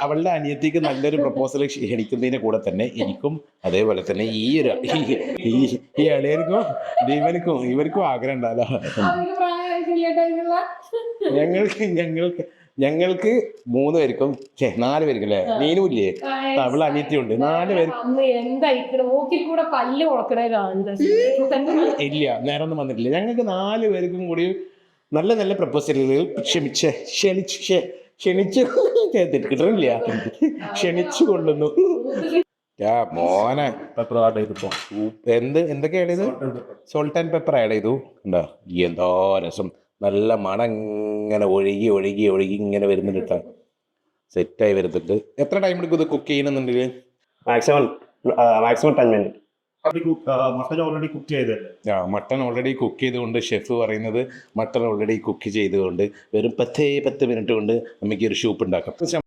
അവളുടെ അനിയത്തിക്ക് നല്ലൊരു പ്രപ്പോസൽ ക്ഷണിക്കുന്നതിന്റെ കൂടെ തന്നെ എനിക്കും അതേപോലെ തന്നെ ഈ ഒരു ഈ- ഈ ഇളയർക്കും ഇവനക്കും ഇവർക്കും ആഗ്രഹം ഉണ്ടല്ലോ. ഞങ്ങൾക്ക് ഞങ്ങൾക്ക് ഞങ്ങൾക്ക് മൂന്ന് പേർക്കും ഛെ, നാല് പേർക്കും അല്ലേ? നീനും ഇല്ലേ അവളെ അനിയത്തിയുണ്ട്. നാല് പേർക്ക് ഇല്ല നേരം ഒന്നും വന്നിട്ടില്ല. ഞങ്ങൾക്ക് നാല് പേർക്കും കൂടി നല്ല നല്ല പ്രപ്പോസലുകൾ ക്ഷമിച്ച് ക്ഷണിച്ചു ക്ഷണിച്ച് കിട്ടണില്ല ക്ഷണിച്ചു കൊള്ളുന്നു മോനെ. പെപ്പർ ആഡ് ചെയ്തിപ്പോ എന്ത് എന്തൊക്കെ ആഡ് ചെയ്തു സോൾട്ട് ആൻഡ് പെപ്പർ ആഡ് ചെയ്തു. ഉണ്ടോ എന്തോ രസം. നല്ല മണം ഇങ്ങനെ ഒഴുകി ഒഴുകി ഒഴുകി ഇങ്ങനെ വരുന്നുണ്ട് സെറ്റ് സെറ്റായി വരുന്നുണ്ട്. എത്ര ടൈം എടുക്കും ഇത് കുക്ക് ചെയ്യണമെന്നുണ്ടെങ്കിൽ maximum maximum ten minute mutton already cook mutton already cook ചെയ്തുകൊണ്ട് ഷെഫ് പറയുന്നത് മട്ടൺ ഓൾറെഡി കുക്ക് ചെയ്തുകൊണ്ട് വെറും പത്തേ പത്ത് മിനിറ്റ് കൊണ്ട് നമുക്ക് ഒരു ഷൂപ്പ് ഉണ്ടാക്കാം.